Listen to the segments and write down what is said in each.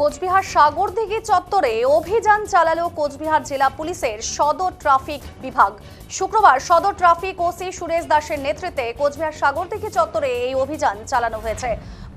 কোচবিহার সাগরদিঘি চত্বরে অভিযান চালালো কোচবিহার জেলা পুলিশের সদর ট্রাফিক বিভাগ। শুক্রবার সদর ট্রাফিক ওসি সুরেশ দাসের নেতৃত্বে কোচবিহার সাগরদিঘি চত্বরে এই অভিযান চালানো হয়েছে।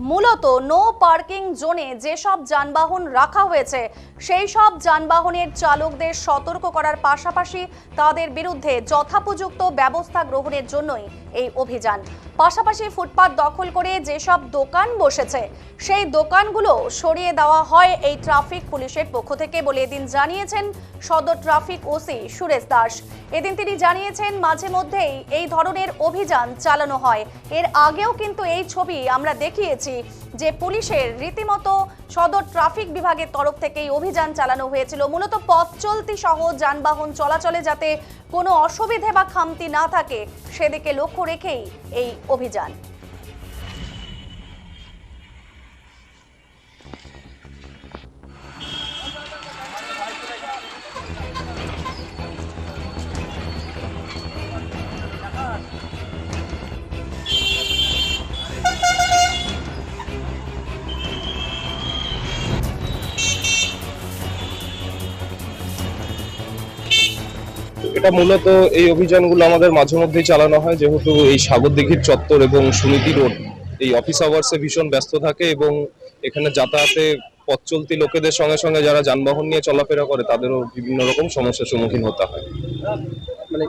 মূলত নো পার্কিং জোনে যেসব যানবাহন রাখা হয়েছে, সেই সব যানবাহনের চালকদের সতর্ক করার পাশাপাশি তাদের বিরুদ্ধে যথাপযুক্ত ব্যবস্থা গ্রহণের জন্যই এই অভিযান। পাশাপাশি ফুটপাথ দখল করে যেসব দোকান বসেছে, সেই দোকানগুলো সরিয়ে দেওয়া হয় এই ট্রাফিক পুলিশের পক্ষ থেকে বলে এদিন জানিয়েছেন সদর ট্রাফিক ওসি সুরেশ দাস। এদিন তিনি জানিয়েছেন, মাঝে মধ্যেই এই ধরনের অভিযান চালানো হয়। এর আগেও কিন্তু এই ছবি আমরা দেখিয়েছি। যে পুলিশের রীতিমতো সদর ট্রাফিক বিভাগের তরফ থেকে এই অভিযান চালানো হয়েছিল। মূলত পথ চলতি সহ যানবাহন চলাচলে যাতে কোনো অসুবিধে বা খামতি না থাকে, সেদিকে লক্ষ্য রেখেই এই অভিযান। এটা মূলত এই অভিযানগুলো আমাদের মাঝে মধ্যেই চালানো হয় যেহেতু এই সাগরদিঘির চত্বর এবং সুনীতি রোড এই অফিস আওয়ার্সে ভীষণ ব্যস্ত থাকে এবং এখানে যাতায়াতে পথ চলতি লোকেদের সঙ্গে সঙ্গে যারা যানবাহন নিয়ে চলাফেরা করে তাদেরও বিভিন্ন রকম সমস্যার সম্মুখীন হতে হয়। মানে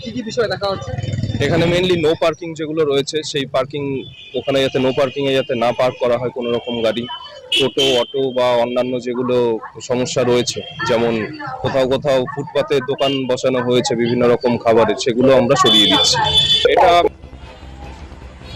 কি কি বিষয় দেখা হচ্ছে? এখানে মেইনলি নো পার্কিং যেগুলো রয়েছে সেই পার্কিং ওখানে যাতে নো পার্কিং এ যাতে না পার্ক করা হয় কোনো রকম গাড়ি। টোটো, অটো বা অন্যান্য যেগুলো সমস্যা রয়েছে, যেমন কোথাও কোথাও ফুটপাতে দোকান বসানো হয়েছে বিভিন্ন রকম খাবারের, সেগুলো আমরা সরিয়ে দিচ্ছি। এটা